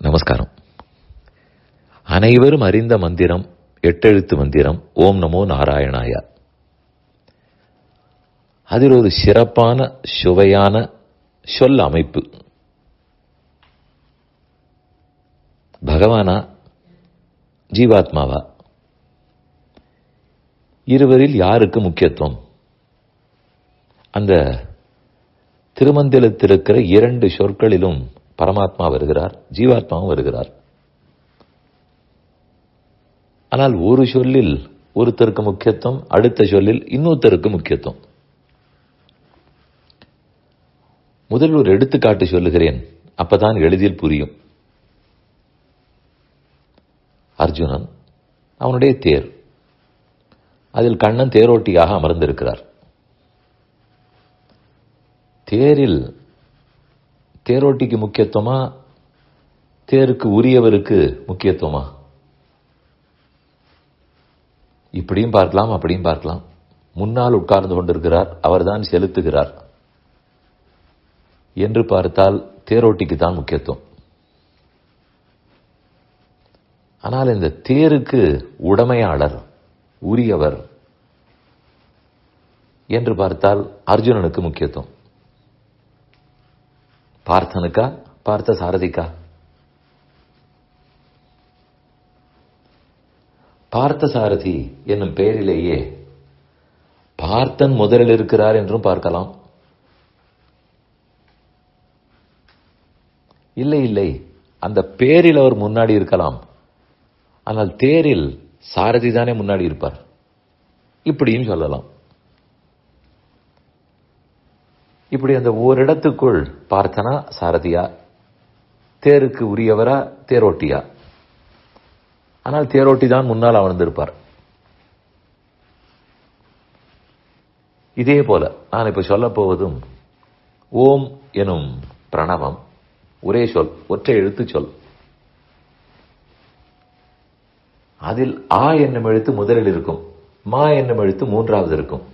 நமஸ்காரம். அனைவரும் அறிந்த மந்திரம் எட்டெழுத்து மந்திரம் ஓம் நமோ நாராயணாயா. அதில் ஒரு சிறப்பான சுவையான சொல் அமைப்பு. பகவானா ஜீவாத்மாவா? இருவரில் யாருக்கு முக்கியத்துவம்? அந்த திருமந்திரத்தில் இருக்கிற இரண்டு சொற்களிலும் பரமாத்மா வருகிறார் ஜீவாத்மாவும் வருகிறார். ஆனால் ஒரு சொல்லில் ஒருத்தருக்கு முக்கியத்துவம் அடுத்த சொல்லில் இன்னொருத்தருக்கு முக்கியத்துவம். முதல் ஒரு எடுத்துக்காட்டு சொல்லுகிறேன் அப்பதான் எளிதில் புரியும். அர்ஜுனன் அவனுடைய தேர். அதில் கண்ணன் தேரோட்டியாக அமர்ந்திருக்கிறார். தேரில் தேரோட்டிக்கு முக்கியத்துவமா? தேருக்கு உரியவருக்கு முக்கியத்துவமா? இப்படியும் பார்க்கலாம் அப்படியும் பார்க்கலாம். முன்னால் உட்கார்ந்து கொண்டிருக்கிறார் அவர்தான் செலுத்துகிறார். என்று பார்த்தால் தேரோட்டிக்கு தான் முக்கியத்துவம். ஆனால் இந்த தேருக்கு உடமையாளர் உரியவர் என்று பார்த்தால் அர்ஜுனனுக்கு முக்கியத்துவம். பார்த்தனுக்கா? பார்த்த சாரதிக்கா? பார்த்த சாரதி என்னும் பெயரிலேயே பார்த்தன் முதலில் இருக்கிறார் என்றும் பார்க்கலாம். இல்லை இல்லை. அந்த பேரில் அவர் முன்னாடி இருக்கலாம். ஆனால் தேரில் சாரதி தானே முன்னாடி இருப்பார். இப்படியும் சொல்லலாம். இப்படி அந்த ஓரிடத்துக்குள் பார்த்தனா சாரதியா தேருக்கு உரியவரா தேரோட்டியா? ஆனால் தேரோட்டி தான் முன்னால் அமர்ந்திருப்பார். இதே போல நான் இப்ப சொல்ல போவதும் ஓம் எனும் பிரணவம் ஒரே சொல் ஒற்றை எழுத்து சொல். அதில் ஆ என்னும் எழுத்து முதலில் இருக்கும் மா என்னும் எழுத்து மூன்றாவது இருக்கும்.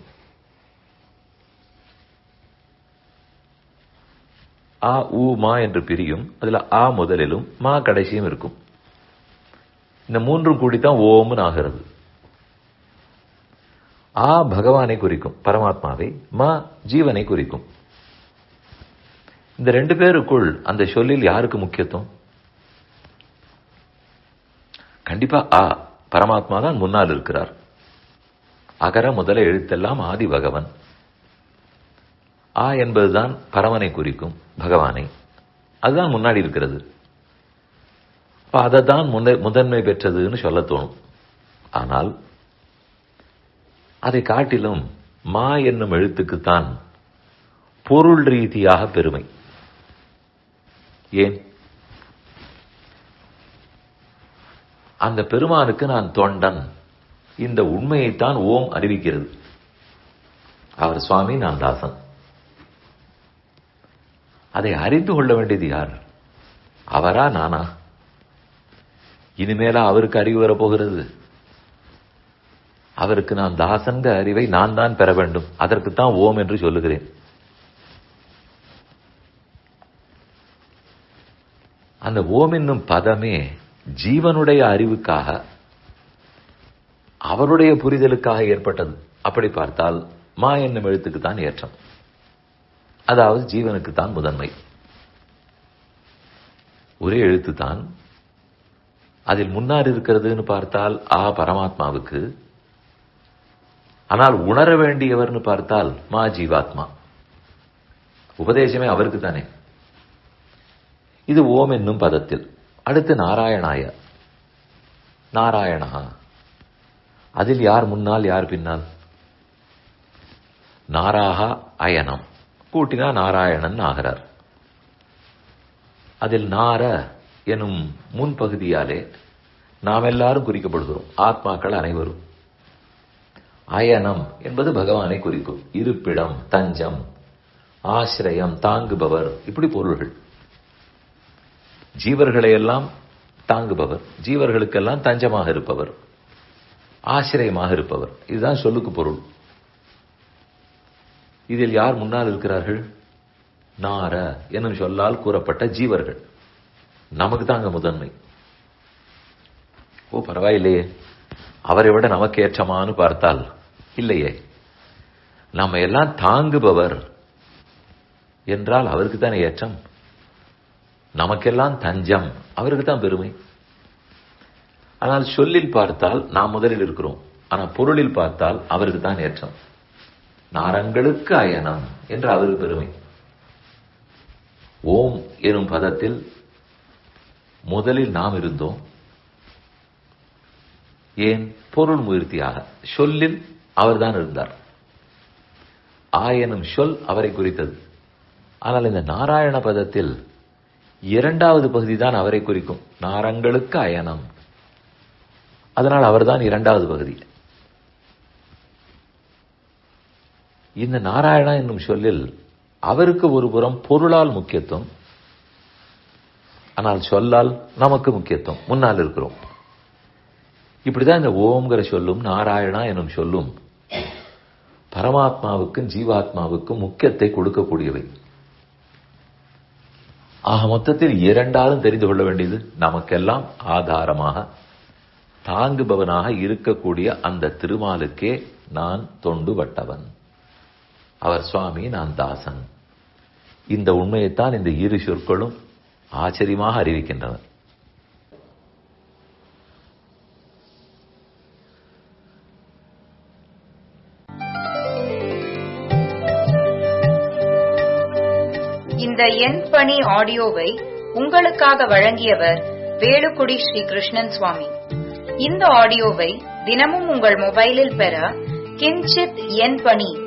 ஆ உ மா என்று பிரியும். அதுல ஆ முதலிலும் மா கடைசியும் இருக்கும். இந்த மூன்றும் கூடித்தான் ஓம்னு ஆகிறது. ஆ பகவானை குறிக்கும் பரமாத்மாவை. மா ஜீவனை குறிக்கும். இந்த ரெண்டு பேருக்குள் அந்த சொல்லில் யாருக்கு முக்கியத்துவம்? கண்டிப்பா ஆ பரமாத்மா தான் முன்னால் இருக்கிறார். அகர முதல எழுத்தெல்லாம் ஆதி பகவன் ஆ என்பதுதான் பரமனை குறிக்கும் பகவானை. அதுதான் முன்னாடி இருக்கிறது. அதை தான் முதன்மை பெற்றதுன்னு சொல்ல தோணும். ஆனால் அதை காட்டிலும் மா என்னும் எழுத்துக்குத்தான் பொருள் ரீதியாக பெருமை. ஏன்? அந்த பெருமானுக்கு நான் தொண்டன். இந்த உண்மையைத்தான் ஓம் அறிவிக்கிறது. அவர் சுவாமி நான் தாசன். அதை அறிந்து கொள்ள வேண்டியது யார்? அவரா நானா? இனிமேலா அவருக்கு அறிவு வரப்போகிறது? அவருக்கு நான் தாசங்க அறிவை நான் தான் பெற வேண்டும். அதற்குத்தான் ஓம் என்று சொல்லுகிறேன். அந்த ஓம் என்னும் பதமே ஜீவனுடைய அறிவுக்காக அவருடைய புரிதலுக்காக ஏற்பட்டது. அப்படி பார்த்தால் மா என்னும் எழுத்துக்கு தான் ஏற்றம். அதாவது ஜீவனுக்கு தான் முதன்மை. ஒரே எழுத்து தான் அதில் முன்னார் இருக்கிறதுன்னு பார்த்தால் ஆ பரமாத்மாவுக்கு. ஆனால் உணர வேண்டியவர்னு பார்த்தால் மா ஜீவாத்மா. உபதேசமே அவருக்கு தானே இது ஓம் என்னும் பதத்தில். அடுத்து நாராயணாய. நாராயணா. அதில் யார் முன்னால் யார் பின்னால்? நாராகா அயனம். கூட்டினா நாராயணன் ஆகிறார். அதில் நார எனும் முன்பகுதியாலே நாம் எல்லாரும் குறிக்கப்படுகிறோம். ஆத்மாக்கள் அனைவரும். அயனம் என்பது பகவானை குறிக்கும். இருப்பிடம் தஞ்சம் ஆசிரியம் தாங்குபவர் இப்படி பொருள்கள். ஜீவர்களை எல்லாம் தாங்குபவர். ஜீவர்களுக்கெல்லாம் தஞ்சமாக இருப்பவர். ஆசிரியமாக இருப்பவர். இதுதான் சொல்லுக்கு பொருள். இதில் யார் முன்னால் இருக்கிறார்கள்? நார என்னும் சொல்லால் கூறப்பட்ட ஜீவர்கள். நமக்கு தாங்க முதன்மை. ஓ பரவாயில்லையே. அவரை விட நமக்கு ஏற்றமான்னு பார்த்தால் இல்லையே. நம்ம எல்லாம் தாங்குபவர் என்றால் அவருக்கு தானே ஏற்றம்? நமக்கெல்லாம் தஞ்சம் அவருக்கு தான் பெருமை. ஆனால் சொல்லில் பார்த்தால் நாம் முதலில் இருக்கிறோம். ஆனால் பொருளில் பார்த்தால் அவருக்கு தான் ஏற்றம். நாரங்களுக்கு அயனம் என்று அவர் பெருமை. ஓம் எனும் பதத்தில் முதலில் நாம் இருந்தோம். ஏன்? பொருள் முயற்சியாக. சொல்லில் அவர்தான் இருந்தார். ஆயனும் சொல் அவரை குறித்தது. ஆனால் இந்த நாராயண பதத்தில் இரண்டாவது பகுதி தான் அவரை குறிக்கும். நாரங்களுக்கு அயனம். அதனால் அவர்தான் இரண்டாவது பகுதி. இந்த நாராயணா என்னும் சொல்லில் அவருக்கு ஒரு புறம் பொருளால் முக்கியத்துவம் ஆனால் சொல்லால் நமக்கு முக்கியத்துவம். முன்னால் இருக்கிறோம். இப்படிதான் இந்த ஓம்ங்கிற சொல்லும் நாராயணா எனும் சொல்லும் பரமாத்மாவுக்கும் ஜீவாத்மாவுக்கும் முக்கியத்தை கொடுக்கக்கூடியவை. ஆக மொத்தத்தில் இரண்டாலும் தெரிந்து கொள்ள வேண்டியது நமக்கெல்லாம் ஆதாரமாக தாங்குபவனாக இருக்கக்கூடிய அந்த திருமாலுக்கே நான் தொண்டுபட்டவன். அவர் சுவாமி நான் தாசன். இந்த உண்மையைத்தான் இந்த இரு சொற்களும் ஆச்சரியமாக அறிவிக்கின்றன. இந்த எண் பணி ஆடியோவை உங்களுக்காக வழங்கியவர் வேலுக்குடி ஸ்ரீ கிருஷ்ணன் சுவாமி. இந்த ஆடியோவை தினமும் உங்கள் மொபைலில் பெற கிஞ்சித் எண் பணி